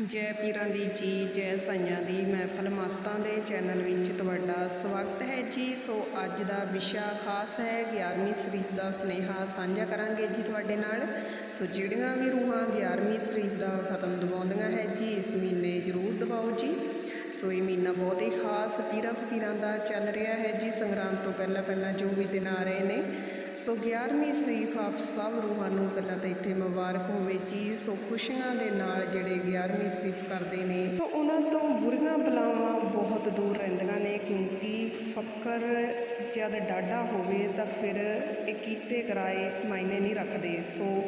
ਜੈ ਪੀਰਾਂ ਦੀ ਜੀ, ਜੈ ਸਾਈਆਂ ਦੀ। ਮਹਿਫਲ ਮਸਤਾਂ ਦੇ ਚੈਨਲ ਵਿੱਚ ਤੁਹਾਡਾ ਸਵਾਗਤ ਹੈ ਜੀ। ਸੋ ਅੱਜ ਦਾ ਵਿਸ਼ਾ ਖਾਸ ਹੈ 11ਵੀਂ ਸ਼ਰੀਫ ਦਾ ਸੁਨੇਹਾ ਸਾਂਝਾ ਕਰਾਂਗੇ ਜੀ ਤੁਹਾਡੇ ਨਾਲ। ਸੋ ਜਿਹੜੀਆਂ ਵੀ ਰੂਹਾਂ 11ਵੀਂ ਸ਼ਰੀਫ ਦਾ ਖਤਮ ਦਵਾਉਂਦੀਆਂ ਹੈ ਜੀ, ਇਸ ਮਹੀਨੇ ਜ਼ਰੂਰ ਦਵਾਓ ਜੀ। ਸੋ ਇਹ ਮਹੀਨਾ ਬਹੁਤ ਹੀ ਖਾਸ ਪੀਰਾਂ ਫਕੀਰਾਂ ਦਾ ਚੱਲ ਰਿਹਾ ਹੈ ਜੀ ਸੰਗਰਾਮ ਤੋਂ ਪਹਿਲਾਂ ਪਹਿਲਾਂ ਜੋ ਵੀ ਦਿਨ ਆ ਰਹੇ ਨੇ। ਸੋ 11ਵੀਂ ਸ਼ਰੀਫ ਆਪ ਸਭ ਰੂਹਾਂ ਨੂੰ ਪਹਿਲਾਂ ਤਾਂ ਇੱਥੇ ਮੁਬਾਰਕ ਹੋਵੇ ਜੀ। ਸੋ ਖੁਸ਼ੀਆਂ ਦੇ ਨਾਲ ਜਿਹੜੇ 11ਵੀਂ ਸ਼ਰੀਫ ਕਰਦੇ ਨੇ। ਸੋ ਉਹਨਾਂ ਤੋਂ ਬੁਰੀਆਂ ਬਲਾਵਾਂ ਬਹੁਤ ਦੂਰ ਰਹਿੰਦੀਆਂ ਨੇ ਕਿਉਂਕਿ ਫਕਰ ਜਦ ਡਾਢਾ ਹੋਵੇ ਤਾਂ ਫਿਰ ਇਹ ਕੀਤੇ ਕਰਾਏ ਮਾਇਨੇ ਨਹੀਂ ਰੱਖਦੇ। ਸੋ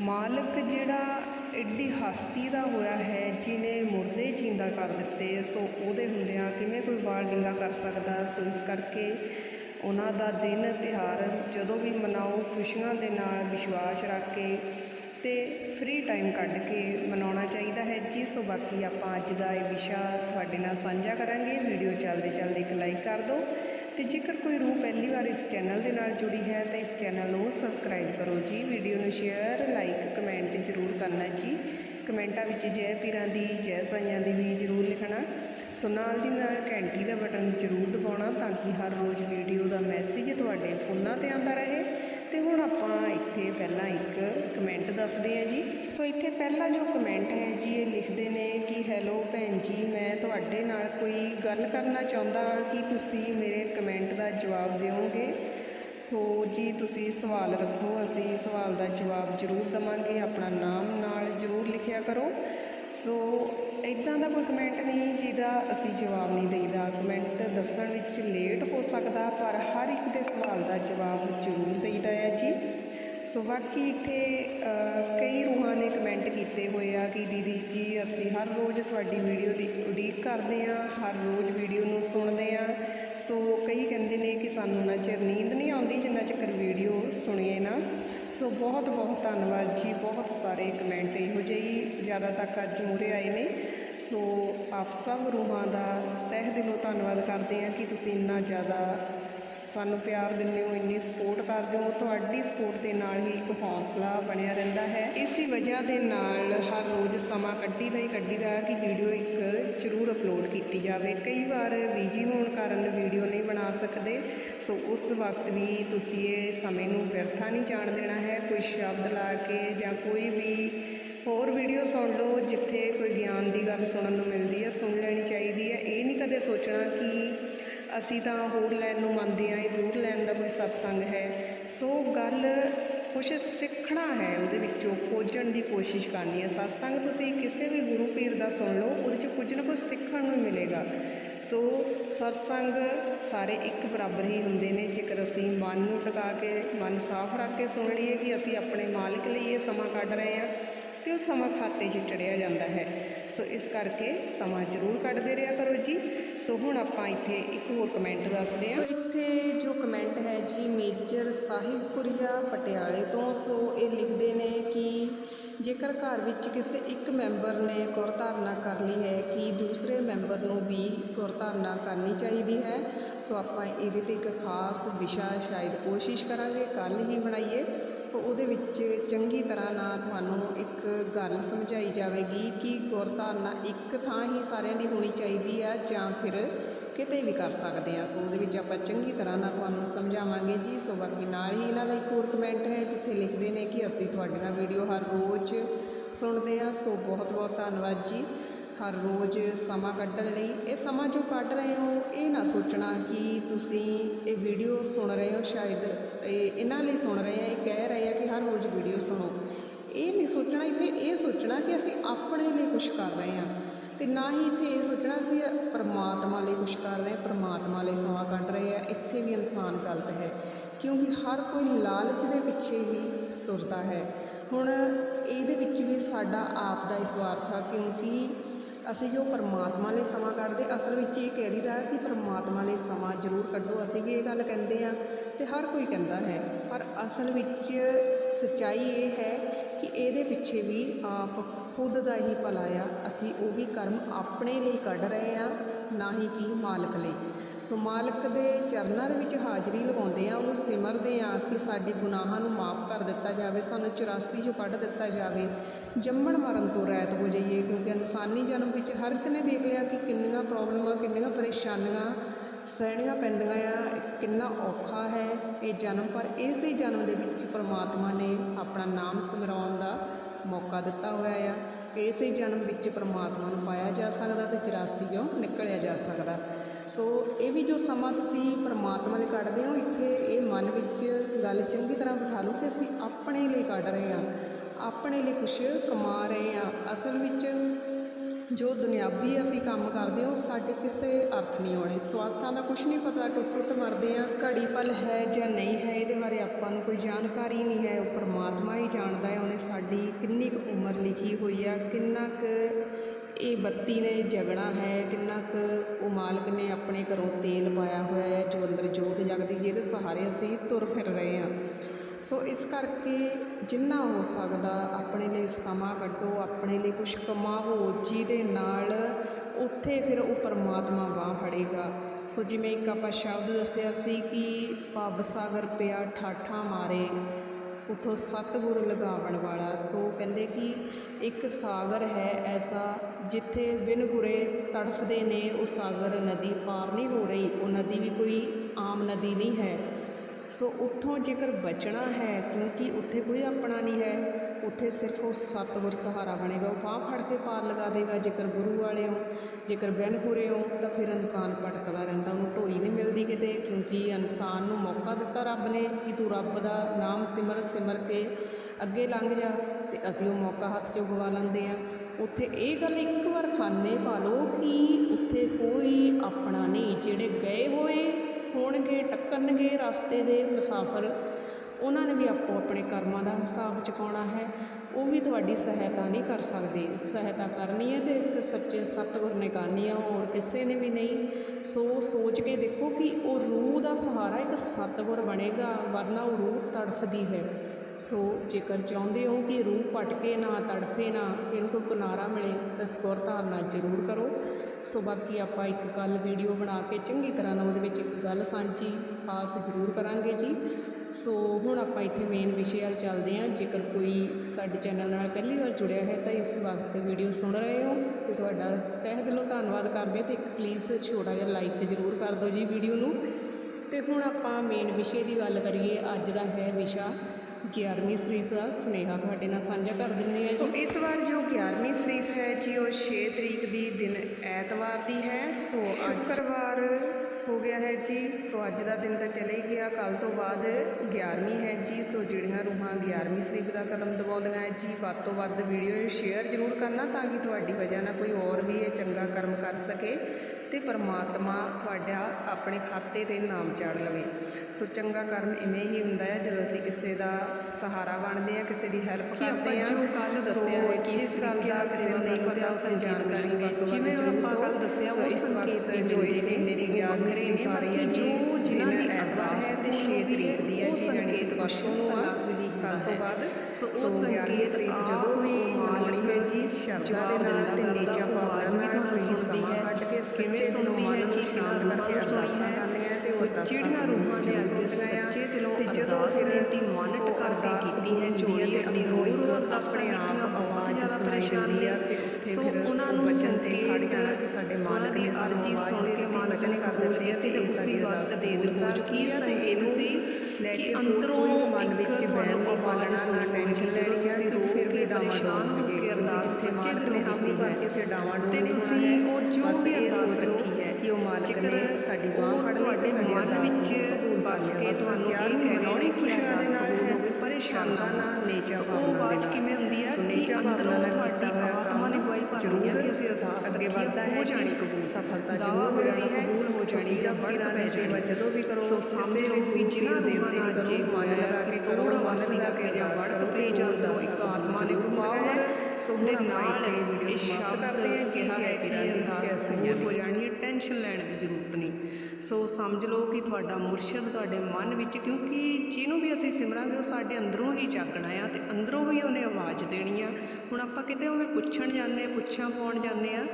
ਮਾਲਕ ਜਿਹੜਾ ਐਡੀ ਹਸਤੀ ਦਾ ਹੋਇਆ ਹੈ, ਜਿਹਨੇ ਮੁਰਦੇ ਜਿੰਦਾ ਕਰ ਦਿੱਤੇ, ਸੋ ਉਹਦੇ ਹੁੰਦਿਆਂ ਕਿਵੇਂ ਕੋਈ ਵਾਲ ਡਿੰਗਾ ਕਰ ਸਕਦਾ? ਸੋ ਇਸ ਕਰਕੇ ਉਹਨਾਂ ਦਾ ਦਿਨ ਤਿਉਹਾਰ ਜਦੋਂ ਵੀ ਮਨਾਓ, ਖੁਸ਼ੀਆਂ ਦੇ ਨਾਲ ਵਿਸ਼ਵਾਸ ਰੱਖ ਕੇ ਤੇ ਫ੍ਰੀ ਟਾਈਮ ਕੱਢ ਕੇ ਮਨਾਉਣਾ ਚਾਹੀਦਾ ਹੈ। ਜੀ ਸੋ ਬਾਕੀ ਆਪਾਂ ਅੱਜ ਦਾ ਇਹ ਵਿਸ਼ਾ ਤੁਹਾਡੇ ਨਾਲ ਸਾਂਝਾ ਕਰਾਂਗੇ। ਵੀਡੀਓ ਚੱਲਦੇ ਚੱਲਦੇ ਇੱਕ ਲਾਈਕ ਕਰ ਦਿਓ। ਤੇ ਜੇਕਰ ਕੋਈ ਰੂਹ ਪਹਿਲੀ ਵਾਰ ਇਸ ਚੈਨਲ ਦੇ ਨਾਲ ਜੁੜੀ ਹੈ ਤਾਂ ਇਸ ਚੈਨਲ ਨੂੰ ਸਬਸਕ੍ਰਾਈਬ ਕਰੋ ਜੀ। ਵੀਡੀਓ ਨੂੰ ਸ਼ੇਅਰ, ਲਾਈਕ, ਕਮੈਂਟ ਜ਼ਰੂਰ ਕਰਨਾ ਜੀ। ਕਮੈਂਟਾਂ ਵਿੱਚ ਜੈ ਪੀਰਾਂ ਦੀ, ਜੈ ਸਾਈਆਂ ਦੀ ਵੀ ਜ਼ਰੂਰ ਲਿਖਣਾ। ਸੋ ਨਾਲ ਦੀ ਨਾਲ ਘੰਟੀ ਦਾ ਬਟਨ ਜ਼ਰੂਰ ਦਬਾਉਣਾ ਤਾਂ ਕਿ ਹਰ ਰੋਜ਼ ਵੀਡੀਓ ਦਾ ਮੈਸੇਜ ਤੁਹਾਡੇ ਫੋਨਾਂ ਤੇ ਆਉਂਦਾ ਰਹੇ। ਤੇ ਹੁਣ ਆਪਾਂ ਇੱਥੇ ਪਹਿਲਾਂ ਇੱਕ ਕਮੈਂਟ ਦੱਸਦੇ ਹਾਂ ਜੀ। ਸੋ ਇੱਥੇ ਪਹਿਲਾ ਜੋ ਕਮੈਂਟ ਹੈ ਜੀ, ਇਹ ਲਿਖਦੇ ਨੇ ਕਿ, ਹੈਲੋ ਭੈਣ ਜੀ, ਮੈਂ ਤੁਹਾਡੇ ਨਾਲ ਕੋਈ ਗੱਲ ਕਰਨਾ ਚਾਹੁੰਦਾ ਹਾਂ ਕਿ ਤੁਸੀਂ ਮੇਰੇ ਕਮੈਂਟ ਦਾ ਜਵਾਬ ਦਿਓਗੇ? ਸੋ ਜੀ, ਤੁਸੀਂ ਸਵਾਲ ਰੱਖੋ, ਅਸੀਂ ਸਵਾਲ ਦਾ ਜਵਾਬ ਜ਼ਰੂਰ ਦਵਾਂਗੇ। ਆਪਣਾ ਨਾਮ ਨਾਲ ਜ਼ਰੂਰ ਲਿਖਿਆ ਕਰੋ। ਸੋ ਇਦਾਂ ਦਾ ਕੋਈ ਕਮੈਂਟ ਨਹੀਂ ਜਿਹਦਾ ਅਸੀਂ ਜਵਾਬ ਨਹੀਂ ਦੇਈਦਾ। ਕਮੈਂਟ ਦੱਸਣ ਵਿੱਚ ਲੇਟ ਹੋ ਸਕਦਾ, ਪਰ ਹਰ ਇੱਕ ਦੇ ਸਵਾਲ ਦਾ ਜਵਾਬ ਜ਼ਰੂਰ ਦੇਈਦਾ ਹੈ ਜੀ। ਸੋ ਬਾਕੀ ਇੱਥੇ ਕਈ ਰੂਹਾਂ ਨੇ ਕਮੈਂਟ ਕੀਤੇ ਹੋਏ ਆ ਕਿ ਦੀਦੀ ਜੀ, ਅਸੀਂ ਹਰ ਰੋਜ਼ ਤੁਹਾਡੀ ਵੀਡੀਓ ਦੀ ਉਡੀਕ ਕਰਦੇ ਆ ਹਰ ਰੋਜ਼ ਵੀਡੀਓ ਨੂੰ ਸੁਣਦੇ ਆ ਸੋ ਕਈ ਕਹਿੰਦੇ ਨੇ ਕਿ ਸਾਨੂੰ ਨਾ ਚਿਰ ਨੀਂਦ ਨਹੀਂ ਆਉਂਦੀ, ਜਿੰਨਾ ਚਿਰ ਵੀਡੀਓ ਸੁਣੀਏ ਨਾ। ਸੋ ਬਹੁਤ ਬਹੁਤ ਧੰਨਵਾਦ ਜੀ, ਬਹੁਤ ਸਾਰੇ ਕਮੈਂਟ ਇਹੋ ਜਿਹੇ ਹੀ ਜ਼ਿਆਦਾ ਤੱਕ ਅੱਜ ਮੂਹਰੇ ਆਏ ਨੇ। ਸੋ ਆਪ ਸਭ ਰੂਹਾਂ ਦਾ ਤਹਿ ਦਿਲੋਂ ਧੰਨਵਾਦ ਕਰਦੇ ਆ ਕਿ ਤੁਸੀਂ ਇੰਨਾ ਜ਼ਿਆਦਾ ਸਾਨੂੰ ਪਿਆਰ ਦਿੰਦੇ ਹੋ, ਇੰਨੀ ਸਪੋਰਟ ਕਰਦੇ ਹੋ ਤੁਹਾਡੀ ਸਪੋਰਟ ਦੇ ਨਾਲ ਹੀ ਇੱਕ ਹੌਸਲਾ ਬਣਿਆ ਰਹਿੰਦਾ ਹੈ। ਇਸੇ ਵਜ੍ਹਾ ਦੇ ਨਾਲ ਹਰ ਰੋਜ਼ ਸਮਾਂ ਕੱਢੀ ਦਾ ਹੀ ਕੱਢੀ ਦਾ ਕਿ ਵੀਡੀਓ ਇੱਕ ਜ਼ਰੂਰ ਅਪਲੋਡ ਕੀਤੀ ਜਾਵੇ। ਕਈ ਵਾਰ ਬਿਜ਼ੀ ਹੋਣ ਕਾਰਨ ਵੀਡੀਓ ਨਹੀਂ ਬਣਾ ਸਕਦੇ, ਸੋ ਉਸ ਵਕਤ ਵੀ ਤੁਸੀਂ ਇਹ ਸਮੇਂ ਨੂੰ ਵਿਅਰਥਾ ਨਹੀਂ ਜਾਣ ਦੇਣਾ ਹੈ। ਕੋਈ ਸ਼ਬਦ ਲਾ ਕੇ ਜਾਂ ਕੋਈ ਵੀ ਹੋਰ ਵੀਡੀਓ ਸੁਣ ਲਓ, ਜਿੱਥੇ ਕੋਈ ਗਿਆਨ ਦੀ ਗੱਲ ਸੁਣਨ ਨੂੰ ਮਿਲਦੀ ਹੈ, ਸੁਣ ਲੈਣੀ ਚਾਹੀਦੀ ਹੈ। ਇਹ ਨਹੀਂ ਕਦੇ ਸੋਚਣਾ ਕਿ ਅਸੀਂ ਤਾਂ ਹੋਰ ਲੈਣ ਨੂੰ ਮੰਨਦੇ ਹਾਂ, ਇਹ ਹੋਰ ਲੈਣ ਦਾ ਕੋਈ ਸਤਸੰਗ ਹੈ। ਸੋ ਗੱਲ ਕੁਛ ਸਿੱਖਣਾ ਹੈ ਉਹਦੇ ਵਿੱਚੋਂ, ਖੋਜਣ ਦੀ ਕੋਸ਼ਿਸ਼ ਕਰਨੀ ਹੈ। ਸਤਸੰਗ ਤੁਸੀਂ ਕਿਸੇ ਵੀ ਗੁਰੂ ਪੀਰ ਦਾ ਸੁਣ ਲਓ, ਉਹਦੇ 'ਚ ਕੁਝ ਨਾ ਕੁਝ ਸਿੱਖਣ ਨੂੰ ਮਿਲੇਗਾ। ਸੋ ਸਤਸੰਗ ਸਾਰੇ ਇੱਕ ਬਰਾਬਰ ਹੀ ਹੁੰਦੇ ਨੇ। ਜੇਕਰ ਅਸੀਂ ਮਨ ਨੂੰ ਟਿਕਾ ਕੇ, ਮਨ ਸਾਫ਼ ਰੱਖ ਕੇ ਸੁਣ ਲਈਏ ਕਿ ਅਸੀਂ ਆਪਣੇ ਮਾਲਕ ਲਈ ਇਹ ਸਮਾਂ ਕੱਢ ਰਹੇ ਹਾਂ, ਤੇ ਉਹ ਸਮਾਂ ਖਾਤੇ 'ਚ ਚੜਿਆ ਜਾਂਦਾ ਹੈ। ਸੋ ਇਸ ਕਰਕੇ ਸਮਾਂ ਜ਼ਰੂਰ ਕੱਢਦੇ ਰਿਹਾ ਕਰੋ ਜੀ। ਸੋ ਹੁਣ ਆਪਾਂ ਇੱਥੇ ਇੱਕ ਹੋਰ ਕਮੈਂਟ ਦੱਸਦੇ ਹਾਂ। ਸੋ ਇੱਥੇ ਜੋ ਕਮੈਂਟ ਹੈ ਜੀ, ਮੇਜਰ ਸਾਹਿਬ ਪੁਰੀਆ ਪਟਿਆਲੇ ਤੋਂ। ਸੋ ਇਹ ਲਿਖਦੇ ਨੇ ਕਿ ਜੇਕਰ ਘਰ ਵਿੱਚ ਕਿਸੇ ਇੱਕ ਮੈਂਬਰ ਨੇ ਗੁਰਧਾਰਨਾ ਕਰ ਲਈ ਹੈ, ਕਿ ਦੂਸਰੇ ਮੈਂਬਰ ਨੂੰ ਵੀ ਗੁਰਧਾਰਨਾ ਕਰਨੀ ਚਾਹੀਦੀ ਹੈ? ਸੋ ਆਪਾਂ ਇਹਦੇ ਤੇ ਇੱਕ ਖਾਸ ਵਿਸ਼ਾ ਸ਼ਾਇਦ ਕੋਸ਼ਿਸ਼ ਕਰਾਂਗੇ ਕੱਲ ਹੀ ਬਣਾਈਏ। ਸੋ ਉਹਦੇ ਵਿੱਚ ਚੰਗੀ ਤਰ੍ਹਾਂ ਨਾਲ ਤੁਹਾਨੂੰ ਇੱਕ ਗੱਲ ਸਮਝਾਈ ਜਾਵੇਗੀ ਕਿ ਗੁਰ ਧਾਰਨਾ ਇੱਕ ਥਾਂ ਹੀ ਸਾਰਿਆਂ ਦੀ ਹੋਣੀ ਚਾਹੀਦੀ ਆ ਜਾਂ ਫਿਰ ਕਿਤੇ ਵੀ ਕਰ ਸਕਦੇ ਆ। ਸੋ ਉਹਦੇ ਵਿੱਚ ਆਪਾਂ ਚੰਗੀ ਤਰ੍ਹਾਂ ਨਾਲ ਤੁਹਾਨੂੰ ਸਮਝਾਵਾਂਗੇ ਜੀ। ਸੋ ਬਾਕੀ ਨਾਲ ਹੀ ਇਹਨਾਂ ਦਾ ਇੱਕ ਹੋਰ ਕਮੈਂਟ ਹੈ ਜਿੱਥੇ ਲਿਖਦੇ ਨੇ ਕਿ ਅਸੀਂ ਤੁਹਾਡੀਆਂ ਵੀਡੀਓ ਹਰ ਰੋਜ਼ ਸੁਣਦੇ ਆ। ਸੋ ਬਹੁਤ ਬਹੁਤ ਧੰਨਵਾਦ ਜੀ। ਹਰ ਰੋਜ਼ ਸਮਾਂ ਕੱਢਣ ਲਈ। ਇਹ ਸਮਾਂ ਜੋ ਕੱਢ ਰਹੇ ਹੋ, ਇਹ ਨਾ ਸੋਚਣਾ ਕਿ ਤੁਸੀਂ ਇਹ ਵੀਡੀਓ ਸੁਣ ਰਹੇ ਹੋ। ਸ਼ਾਇਦ ਇਹ ਇਹਨਾਂ ਲਈ ਸੁਣ ਰਹੇ ਆ, ਇਹ ਕਹਿ ਰਹੇ ਆ ਕਿ ਹਰ ਰੋਜ਼ ਵੀਡੀਓ ਸੁਣੋ। ਇਹ ਨਹੀਂ ਸੋਚਣਾ ਇੱਥੇ, ਇਹ ਸੋਚਣਾ ਕਿ ਅਸੀਂ ਆਪਣੇ ਲਈ ਕੁਝ ਕਰ ਰਹੇ ਹਾਂ। ਤੇ ਨਾ ਹੀ ਇੱਥੇ ਇਹ ਸੋਚਣਾ ਅਸੀਂ ਪਰਮਾਤਮਾ ਲਈ ਕੁਝ ਕਰ ਰਹੇ ਹਾਂ ਪਰਮਾਤਮਾ ਲਈ ਸਮਾਂ ਕੱਢ ਰਹੇ ਆ ਇੱਥੇ ਵੀ ਇਨਸਾਨ ਗਲਤ ਹੈ, ਕਿਉਂਕਿ ਹਰ ਕੋਈ ਲਾਲਚ ਦੇ ਪਿੱਛੇ ਹੀ ਤੁਰਦਾ ਹੈ। ਹੁਣ ਇਹਦੇ ਵਿੱਚ ਵੀ ਸਾਡਾ ਆਪ ਦਾ ਹੀ ਸਵਾਰਥ ਆ, ਕਿਉਂਕਿ ਅਸੀਂ ਜੋ ਪਰਮਾਤਮਾ ਲਈ ਸਮਾਂ ਕੱਢਦੇ, ਅਸਲ ਵਿੱਚ ਇਹ ਕਹਿ ਰਹੀਦਾ ਕਿ ਪਰਮਾਤਮਾ ਲਈ ਸਮਾਂ ਜ਼ਰੂਰ ਕੱਢੋ, ਅਸੀਂ ਵੀ ਇਹ ਗੱਲ ਕਹਿੰਦੇ ਆ ਤੇ ਹਰ ਕੋਈ ਕਹਿੰਦਾ ਹੈ। ਪਰ ਅਸਲ ਵਿੱਚ ਸੱਚਾਈ ਇਹ ਹੈ ਕਿ ਇਹਦੇ ਪਿੱਛੇ ਵੀ ਆਪ ਖੁਦ ਦਾ ਹੀ ਭਲਾ ਆ। ਅਸੀਂ ਉਹ ਵੀ ਕਰਮ ਆਪਣੇ ਲਈ ਕੱਢ ਰਹੇ ਆ, ਨਾ ਹੀ ਕਿ ਮਾਲਕ ਲਈ। ਸੋ ਮਾਲਕ ਦੇ ਚਰਨਾਂ ਦੇ ਵਿੱਚ ਹਾਜ਼ਰੀ ਲਗਾਉਂਦੇ ਆ, ਉਹਨੂੰ ਸਿਮਰਦੇ ਆ ਕਿ ਸਾਡੇ ਗੁਨਾਹਾਂ ਨੂੰ ਮਾਫ ਕਰ ਦਿੱਤਾ ਜਾਵੇ, ਸਾਨੂੰ 84 ਚੋਂ ਕੱਢ ਦਿੱਤਾ ਜਾਵੇ। ਜੰਮਣ ਮਰਨ ਤੋਂ ਰਹਿਤ ਹੋ ਜਾਈਏ, ਕਿਉਂਕਿ ਇਨਸਾਨੀ ਜਨਮ ਵਿੱਚ ਹਰ ਇੱਕ ਨੇ ਦੇਖ ਲਿਆ ਕਿ ਕਿੰਨੀਆਂ ਪ੍ਰੋਬਲਮਾਂ ਕਿੰਨੀਆਂ ਪਰੇਸ਼ਾਨੀਆਂ ਸਹਿਣੀਆਂ ਪੈਂਦੀਆਂ ਆ, ਕਿੰਨਾ ਔਖਾ ਹੈ ਇਹ ਜਨਮ, ਪਰ ਇਸੇ ਜਨਮ ਦੇ ਵਿੱਚ ਪਰਮਾਤਮਾ ਨੇ ਆਪਣਾ ਨਾਮ ਸਿਮਰਾਉਣ ਦਾ ਮੌਕਾ ਦਿੱਤਾ ਹੋਇਆ ਆ। ਇਸੇ ਜਨਮ ਵਿੱਚ ਪਰਮਾਤਮਾ ਨੂੰ ਪਾਇਆ ਜਾ ਸਕਦਾ ਤੇ 84 ਜੋ ਨਿਕਲਿਆ ਜਾ ਸਕਦਾ। ਸੋ ਇਹ ਵੀ ਜੋ ਸਮਾਂ ਤੁਸੀਂ ਪਰਮਾਤਮਾ ਲਈ ਕੱਢਦੇ ਹੋ, ਇੱਥੇ ਇਹ ਮਨ ਵਿੱਚ ਗੱਲ ਚੰਗੀ ਤਰ੍ਹਾਂ ਬਿਠਾ ਲਓ ਕਿ ਅਸੀਂ ਆਪਣੇ ਲਈ ਕੱਢ ਰਹੇ ਹਾਂ, ਆਪਣੇ ਲਈ ਕੁਝ ਕਮਾ ਰਹੇ ਹਾਂ। ਅਸਲ ਵਿੱਚ ਜੋ ਦੁਨਿਆਵੀ ਅਸੀਂ ਕੰਮ ਕਰਦੇ ਹਾਂ, ਉਹ ਸਾਡੇ ਕਿਸੇ ਅਰਥ ਨਹੀਂ ਆਉਣੇ। ਸਵਾਸਾਂ ਦਾ ਕੁਝ ਨਹੀਂ ਪਤਾ ਟੁੱਟ ਟੁੱਟ ਮਰਦੇ ਆ ਘੜੀ ਪਲ ਹੈ ਜਾਂ ਨਹੀਂ ਹੈ, ਇਹਦੇ ਬਾਰੇ ਆਪਾਂ ਨੂੰ ਕੋਈ ਜਾਣਕਾਰੀ ਨਹੀਂ ਹੈ। ਉਹ ਪਰਮਾਤਮਾ ਹੀ ਜਾਣਦਾ ਹੈ, ਉਹਨੇ ਸਾਡੀ ਕਿੰਨੀ ਕੁ ਉਮਰ ਲਿਖੀ ਹੋਈ ਆ ਕਿੰਨਾ ਕੁ ਇਹ ਬੱਤੀ ਨੇ ਜਗਣਾ ਹੈ, ਕਿੰਨਾ ਕੁ ਉਹ ਮਾਲਕ ਨੇ ਆਪਣੇ ਘਰੋਂ ਤੇਲ ਪਾਇਆ ਹੋਇਆ ਹੈ, ਜੋ ਅੰਦਰ ਜੋਤ ਜਗਦੀ, ਜਿਹਦੇ ਸਹਾਰੇ ਅਸੀਂ ਤੁਰ ਫਿਰ ਰਹੇ ਹਾਂ। ਸੋ ਇਸ ਕਰਕੇ ਜਿੰਨਾ ਹੋ ਸਕਦਾ ਆਪਣੇ ਲਈ ਸਮਾਂ ਕੱਢੋ, ਆਪਣੇ ਲਈ ਕੁਝ ਕਮਾਓ, ਜਿਹਦੇ ਨਾਲ ਉੱਥੇ ਫਿਰ ਉਹ ਪਰਮਾਤਮਾ ਬਾਹ ਫੜੇਗਾ ਸੋ ਜਿਵੇਂ ਇੱਕ ਆਪਾਂ ਸ਼ਬਦ ਦੱਸਿਆ ਸੀ ਕਿ ਭਵ ਸਾਗਰ ਪਿਆ ਠਾਠਾ ਮਾਰੇ, ਉਥੋਂ ਸਤਿਗੁਰ ਲਗਾਵਣ ਵਾਲਾ। ਸੋ ਕਹਿੰਦੇ ਕਿ ਇੱਕ ਸਾਗਰ ਹੈ ਐਸਾ ਜਿੱਥੇ ਬਿਨ ਗੁਰੇ ਤੜਫਦੇ ਨੇ, ਉਹ ਸਾਗਰ ਨਦੀ ਪਾਰ ਨਹੀਂ ਹੋ ਰਹੀ, ਉਹ ਨਦੀ ਵੀ ਕੋਈ ਆਮ ਨਦੀ ਨਹੀਂ ਹੈ। ਸੋ ਉੱਥੋਂ ਜੇਕਰ ਬਚਣਾ ਹੈ, ਕਿਉਂਕਿ ਉੱਥੇ ਕੋਈ ਆਪਣਾ ਨਹੀਂ ਹੈ, ਉੱਥੇ ਸਿਰਫ ਉਹ ਸਤਿਗੁਰ ਸਹਾਰਾ ਬਣੇਗਾ। ਉਹ ਬਾਂਹ ਫੜ ਕੇ ਪਾਰ ਲਗਾ ਦੇਗਾ। ਜੇਕਰ ਗੁਰੂ ਵਾਲੇ ਹੋ, ਜੇਕਰ ਬਿਨ ਗੁਰੇ ਹੋ, ਤਾਂ ਫਿਰ ਇਨਸਾਨ ਭਟਕਦਾ ਰਹਿੰਦਾ। ਉਹਨੂੰ ਢੋਈ ਨਹੀਂ ਮਿਲਦੀ ਕਿਤੇ, ਕਿਉਂਕਿ ਇਨਸਾਨ ਨੂੰ ਮੌਕਾ ਦਿੱਤਾ ਰੱਬ ਨੇ ਕਿ ਤੂੰ ਰੱਬ ਦਾ ਨਾਮ ਸਿਮਰ ਸਿਮਰ ਕੇ ਅੱਗੇ ਲੰਘ ਜਾ ਤੇ ਅਸੀਂ ਉਹ ਮੌਕਾ ਹੱਥ 'ਚੋਂ ਗਵਾ ਲੈਂਦੇ ਆ ਉੱਥੇ ਇਹ ਗੱਲ ਇੱਕ ਵਾਰ ਖਾਨੇ ਪਾ ਲਓ ਕਿ ਉੱਥੇ ਕੋਈ ਆਪਣਾ ਨਹੀਂ। ਜਿਹੜੇ ਗਏ ਹੋਏ ਹੋਣਗੇ ਟੱਕਰਨਗੇ ਰਸਤੇ ਦੇ ਮੁਸਾਫਰ, ਉਹਨਾਂ ਨੇ ਵੀ ਆਪੋ ਆਪਣੇ ਕਰਮਾਂ ਦਾ ਹਿਸਾਬ ਚੁਕਾਉਣਾ ਹੈ। ਉਹ ਵੀ ਤੁਹਾਡੀ ਸਹਾਇਤਾ ਨਹੀਂ ਕਰ ਸਕਦੇ। ਸਹਾਇਤਾ ਕਰਨੀ ਹੈ ਤੇ ਇੱਕ ਸੱਚੇ ਸਤਿਗੁਰ ਨੇ ਕਰਨੀ ਆ, ਹੋਰ ਕਿਸੇ ਨੇ ਵੀ ਨਹੀਂ। ਸੋ ਸੋਚ ਕੇ ਦੇਖੋ ਕਿ ਉਹ ਰੂਹ ਦਾ ਸਹਾਰਾ ਇੱਕ ਸਤਿਗੁਰ ਬਣੇਗਾ, ਵਰਨਾ ਉਹ ਰੂਹ ਤੜਫਦੀ ਹੈ। ਸੋ ਜੇਕਰ ਚਾਹੁੰਦੇ ਹੋ ਕਿ ਰੂਹ ਭਟਕੇ ਨਾ, ਤੜਫੇ ਨਾ, ਇਹਨੂੰ ਕੋਈ ਕਿਨਾਰਾ ਮਿਲੇ ਤਾਂ ਗੁਰ ਧਾਰਨਾ ਜ਼ਰੂਰ ਕਰੋ। ਸੋ ਬਾਕੀ ਆਪਾਂ ਇੱਕ ਗੱਲ ਵੀਡੀਓ ਬਣਾ ਕੇ ਚੰਗੀ ਤਰ੍ਹਾਂ ਨਾਲ ਉਹਦੇ ਵਿੱਚ ਇੱਕ ਗੱਲ ਸਾਂਝੀ ਖਾਸ ਜ਼ਰੂਰ ਕਰਾਂਗੇ ਜੀ। ਸੋ ਹੁਣ ਆਪਾਂ ਇੱਥੇ ਮੇਨ ਵਿਸ਼ੇ ਵੱਲ ਚੱਲਦੇ ਹਾਂ। ਜੇਕਰ ਕੋਈ ਸਾਡੇ ਚੈਨਲ ਨਾਲ ਪਹਿਲੀ ਵਾਰ ਜੁੜਿਆ ਹੈ ਤਾਂ ਇਸ ਵਕਤ ਵੀਡੀਓ ਸੁਣ ਰਹੇ ਹੋ ਤੇ ਤੁਹਾਡਾ ਤਹਿ ਦਿਲੋਂ ਧੰਨਵਾਦ ਕਰਦੇ ਹਾਂ ਤੇ ਇੱਕ ਪਲੀਜ਼ ਛੋਟਾ ਜਿਹਾ ਲਾਈਕ ਜ਼ਰੂਰ ਕਰ ਦਿਓ ਜੀ ਵੀਡੀਓ ਨੂੰ। ਤੇ ਹੁਣ ਆਪਾਂ ਮੇਨ ਵਿਸ਼ੇ ਦੀ ਗੱਲ ਕਰੀਏ, ਅੱਜ ਦਾ ਹੈ ਵਿਸ਼ਾ 11ਵੀਂ ਸ਼ਰੀਫ ਦਾ ਸੁਨੇਹਾ ਤੁਹਾਡੇ ਨਾਲ ਸਾਂਝਾ ਕਰ ਦਿੰਦੇ ਹਾਂ ਜੀ। ਇਸ ਵਾਰ ਜੋ 11ਵੀਂ ਸ਼ਰੀਫ ਹੈ ਜੀ ਉਹ 6 ਤਰੀਕ ਦੀ ਦਿਨ ਐਤਵਾਰ ਦੀ ਹੈ। ਸੋ ਸ਼ੁੱਕਰਵਾਰ ਹੋ ਗਿਆ ਹੈ ਜੀ। ਸੋ ਅੱਜ ਦਾ ਦਿਨ ਤਾਂ ਚਲੇ ਹੀ ਗਿਆ। ਕੱਲ ਤੋਂ ਬਾਅਦ 11ਵੀਂ ਹੈ ਜੀ। ਸੋ ਜਿਹੜੀਆਂ ਰੂਹਾਂ 11ਵੀਂ ਸ਼ਰੀਫ ਦਾ ਕਦਮ ਦਬਾਉਂਦੀਆਂ ਹੈ ਜੀ ਵੱਧ ਤੋਂ ਵੱਧ ਵੀਡੀਓ ਨੂੰ ਸ਼ੇਅਰ ਜ਼ਰੂਰ ਕਰਨਾ ਤਾਂ ਕਿ ਤੁਹਾਡੀ ਵਜ੍ਹਾ ਨਾਲ ਕੋਈ ਹੋਰ ਵੀ ਇਹ ਚੰਗਾ ਕਰਮ ਕਰ ਸਕੇ ਤੇ ਪਰਮਾਤਮਾ ਤੁਹਾਡਾ ਆਪਣੇ ਖਾਤੇ ਤੇ ਨਾਮ ਚਾੜ ਲਵੇ। ਸੋ ਚੰਗਾ ਕਰਮ ਇਵੇਂ ਹੀ ਹੁੰਦਾ ਹੈ ਜਦੋਂ ਅਸੀਂ ਕਿਸੇ ਦਾ ਸਹਾਰਾ ਬਣਦੇ ਆ ਕਿਸੇ ਦੀ ਹੈਲਪ ਕਰਦੇ ਆ ਜੋ ਕੱਲ੍ਹ ਦੱਸਿਆ ਹੈ ਕਿ ਜਿਸ ਗੱਲ ਦਾ ਕਿਸੇ ਨੂੰ ਨਹੀਂ ਪਤਾ ਸੰਜਾਨ ਕਰਾਂਗੇ ਜਿਵੇਂ ਆਪਾਂ ਕੱਲ੍ਹ ਦੱਸਿਆ ਉਹ ਸੰਕੇਤ ਵੀ ਜੋ ਇਸ ਮਿਲਦੇ ਨੇ, ਉਹ 11ਵੀਂ ਵੱਖਰੇ ਨੇ, ਬਾਕੀ ਜੀ ਜਿਨ੍ਹਾਂ ਦੀ ਐਤਵਾਰ ਹੈ ਤੇ 6 ਪੂਰੀ ਤਰੀਕ ਦੀ ਹੈ ਜੀ ਸੰਕੇਤ ਕੁਛ ਨੂੰ ਆ ਕੱਲ੍ਹ ਤੋਂ। ਬਾਅਦ ਸੋ ਉਹ ਸੋ 11ਵੀਂ ਸੰਕੇਤ ਜਦੋਂ ਵੀ ਮਾਲਕ ਜਵਾਬ ਦਿੰਦਾ ਤੇ ਕਰਦਾ ਨੀਚਾ ਆਵਾਜ਼ ਵੀ ਤੁਹਾਨੂੰ ਸੁਣਦੀ ਹੈ। ਕਿਵੇਂ ਸੁਣਦੀ ਹੈ ਜੀ ਕਿਹਨਾਂ ਰੂਹਾਂ ਨੂੰ ਸੁਣੀ ਹੈ ਸੋ ਜਿਹੜੀਆਂ ਰੂਹਾਂ ਨੇ ਅੱਜ ਸੱਚੇ ਦਿਲੋਂ ਅਰਦਾਸ ਬੇਨਤੀ ਮਨ ਟਿਕਾ ਕੇ ਕੀਤੀ ਹੈ ਝੋਲੀ ਆਪਣੀ ਰੋਈ ਰੋ ਅਰਦਾਸਾਂ ਕੀਤੀਆਂ ਬਹੁਤ ਜ਼ਿਆਦਾ ਪਰੇਸ਼ਾਨ ਨੇ ਸੋ ਉਹਨਾਂ ਨੂੰ ਸੰਕੇਤ ਉਹਨਾਂ ਦੀ ਅਰਜੀ ਸੁਣ ਕੇ ਮਾਲਕ ਨੇ ਕਬੂਲ ਕੀਤੀ ਤੇ ਉਸੇ ਵਕਤ ਦੇ ਦਿੱਤਾ ਕੀ ਸੰਕੇਤ ਸੀ ਕਿ ਅੰਦਰੋਂ ਵਿੱਚ ਤੁਹਾਨੂੰ ਆਵਾਜ਼ ਸੁਣੀ ਹੋਵੇਗੀ ਜਦੋਂ ਤੁਸੀਂ ਰੋ ਕੇ ਪਰੇਸ਼ਾਨ ਹੋ ਕੇ ਅਰਦਾਸ ਸੱਚੇ ਦਿਲੋਂ ਕੀਤੀ ਹੈ। ਤੇ ਤੁਸੀਂ ਉਹ ਜੋ ਵੀ ਅਰਦਾਸ ਰੱਖੀ ਹੈ ਜੇਕਰ ਉਹ ਤੁਹਾਡੇ ਮਨ ਵਿੱਚ ਬਸ ਕੇ ਤੁਹਾਨੂੰ ਇਹ ਕਹਿ ਰਹੇ ਨੇ ਕਿ ਅਰਦਾਸ ਕਬੂਲ ਹੋ ਗਈ ਪਰੇਸ਼ਾਨ ਨਾ ਹੋ ਸੋ ਉਹ ਆਵਾਜ਼ ਕਿਵੇਂ ਹੁੰਦੀ ਹੈ ਕਿ ਅੰਦਰੋਂ ਤੁਹਾਡੀ ਆਤਮਾ ਨੇ ਗਵਾਹੀ ਭਰਨੀ ਹੈ ਕਿ ਅਸੀਂ ਅਰਦਾਸ ਰੱਖੀ ਹੈ ਹੋ ਜਾਣੀ ਕਬੂਲ? ਸਫਲਤਾ ਦਾਵਾ ਹੋ ਜਾਣਾ ਕਬੂਲ ਹੋ ਜਾਣੀ ਜਾਂ ਬੜਕ ਪੈ ਜਾਣੀ ਜਦੋਂ ਵੀ ਕਰੋ ਸੋ ਸਮਝ ਲਓ ਕਿ ਜਿਨ੍ਹਾਂ ਰੂਹਾਂ ਨਾਲ ਜੇ ਹੋਇਆ ਕਿ ਤੋੜ ਵਾਸੀ ਦਾ ਕਿ ਜਾਂ ਬੜਕ ਪੈ ਜਾਂ ਅੰਦਰੋਂ ਇੱਕ ਆਤਮਾ ਨੇ ਪਾਵਰ ਦੇ ਨਾਲ ਇਹ ਸ਼ਬਦ ਕਿਹਾ ਹੈ ਕਿ ਅਰਦਾਸ ਹੋ ਜਾਣੀ ਹੈ ਟੈਨਸ਼ਨ ਲੈਣ ਦੀ ਜ਼ਰੂਰਤ ਨਹੀਂ। ਸੋ ਸਮਝ ਲਓ ਕਿ ਤੁਹਾਡਾ ਮੁਰਸ਼ਿਦ ਤੁਹਾਡੇ ਮਨ ਵਿੱਚ, ਕਿਉਂਕਿ ਜਿਹਨੂੰ ਵੀ ਅਸੀਂ ਸਿਮਰਾਂਗੇ, ਉਹ ਸਾਡੇ ਅੰਦਰੋਂ ਹੀ ਜਾਗਣਾ ਆ ਤੇ ਅੰਦਰੋਂ ਹੀ ਉਹਨੇ ਆਵਾਜ਼ ਦੇਣੀ ਆ। ਹੁਣ ਆਪਾਂ ਕਿਤੇ ਉਹ ਵੀ ਪੁੱਛਣ ਜਾਂਦੇ ਆ ਪੁੱਛਾਂ ਪਾਉਣ ਜਾਂਦੇ ਆ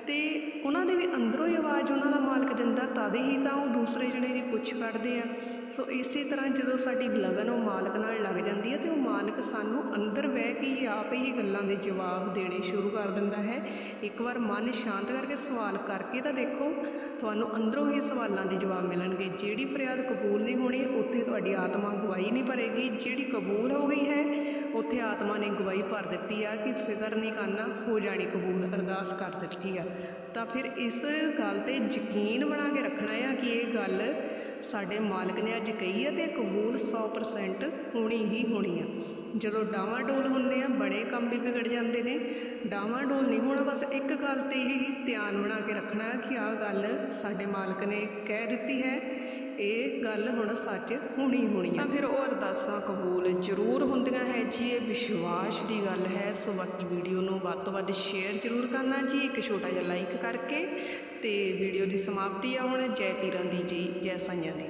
ਅਤੇ ਉਹਨਾਂ ਦੇ ਵੀ ਅੰਦਰੋਂ ਹੀ ਆਵਾਜ਼ ਉਹਨਾਂ ਦਾ ਮਾਲਕ ਦਿੰਦਾ, ਤਦ ਹੀ ਤਾਂ ਉਹ ਦੂਸਰੇ ਜਣੇ ਦੀ ਪੁੱਛ ਕੱਢਦੇ ਆ। ਸੋ ਇਸੇ ਤਰ੍ਹਾਂ ਜਦੋਂ ਸਾਡੀ ਲਗਨ ਉਹ ਮਾਲਕ ਨਾਲ ਲੱਗ ਜਾਂਦੀ ਹੈ ਤੇ ਉਹ ਮਾਲਕ ਸਾਨੂੰ ਅੰਦਰ ਬਹਿ ਕੇ ਹੀ ਆਪ ਹੀ ਗੱਲਾਂ ਦੇ ਜਵਾਬ ਦੇਣੇ ਸ਼ੁਰੂ ਕਰ ਦਿੰਦਾ ਹੈ। ਇੱਕ ਵਾਰ ਮਨ ਸ਼ਾਂਤ ਕਰਕੇ ਸਵਾਲ ਕਰਕੇ ਤਾਂ ਦੇਖੋ, ਤੁਹਾਨੂੰ ਅੰਦਰੋਂ ਹੀ ਸਵਾਲਾਂ ਦੇ ਜਵਾਬ ਮਿਲਣਗੇ। ਜਿਹੜੀ ਫਰਿਆਦ ਕਬੂਲ ਨਹੀਂ ਹੋਣੀ, ਉੱਥੇ ਤੁਹਾਡੀ ਆਤਮਾ ਗਵਾਹੀ ਨਹੀਂ ਭਰੇਗੀ। ਜਿਹੜੀ ਕਬੂਲ ਹੋ ਗਈ ਹੈ ਉੱਥੇ ਆਤਮਾ ਨੇ ਗਵਾਹੀ ਭਰ ਦਿੱਤੀ ਆ ਕਿ ਫਿਕਰ ਨਹੀਂ ਕਰਨਾ, ਹੋ ਜਾਣੀ ਕਬੂਲ, ਅਰਦਾਸ ਕਰ ਦਿੱਤੀ ਆ। ਤਾਂ ਫਿਰ ਇਸ ਗੱਲ ਤੇ ਯਕੀਨ ਬਣਾ ਕੇ ਰੱਖਣਾ ਆ ਕਿ ਇਹ ਗੱਲ ਸਾਡੇ ਮਾਲਕ ਨੇ ਅੱਜ ਕਹੀ ਆ ਤੇ ਕਬੂਲ 100% ਹੋਣੀ ਹੀ ਹੋਣੀ ਆ। ਜਦੋਂ ਡਾਵਾਂ ਡੋਲ ਹੁੰਦੇ ਆ, ਬੜੇ ਕੰਮ ਵੀ ਵਿਗੜ ਜਾਂਦੇ ਨੇ। ਡਾਵਾਂ ਡੋਲ ਨਹੀਂ ਹੋਣਾ, ਬਸ ਇੱਕ ਗੱਲ ਤੇ ਹੀ ਧਿਆਨ ਬਣਾ ਕੇ ਰੱਖਣਾ ਕਿ ਆਹ ਗੱਲ ਸਾਡੇ ਮਾਲਕ ਨੇ ਕਹਿ ਦਿੱਤੀ ਹੈ ਇਹ ਗੱਲ ਹੁਣ ਸੱਚ ਹੋਣੀ ਹੋਣੀ ਆ। ਤਾਂ ਫਿਰ ਉਹ ਅਰਦਾਸਾਂ ਕਬੂਲ ਜ਼ਰੂਰ ਹੁੰਦੀਆਂ ਹੈ ਜੀ, ਇਹ ਵਿਸ਼ਵਾਸ ਦੀ ਗੱਲ ਹੈ। ਸੋ ਬਾਕੀ ਵੀਡੀਓ ਨੂੰ ਵੱਧ ਤੋਂ ਵੱਧ ਸ਼ੇਅਰ ਜ਼ਰੂਰ ਕਰਨਾ ਜੀ, ਇੱਕ ਛੋਟਾ ਜਿਹਾ ਲਾਈਕ ਕਰਕੇ। ਤੇ ਵੀਡੀਓ ਦੀ ਸਮਾਪਤੀ ਆ ਹੁਣ। ਜੈ ਪੀਰਾਂ ਦੀ ਜੀ, ਜੈ ਸਾਈਆਂ ਦੀ।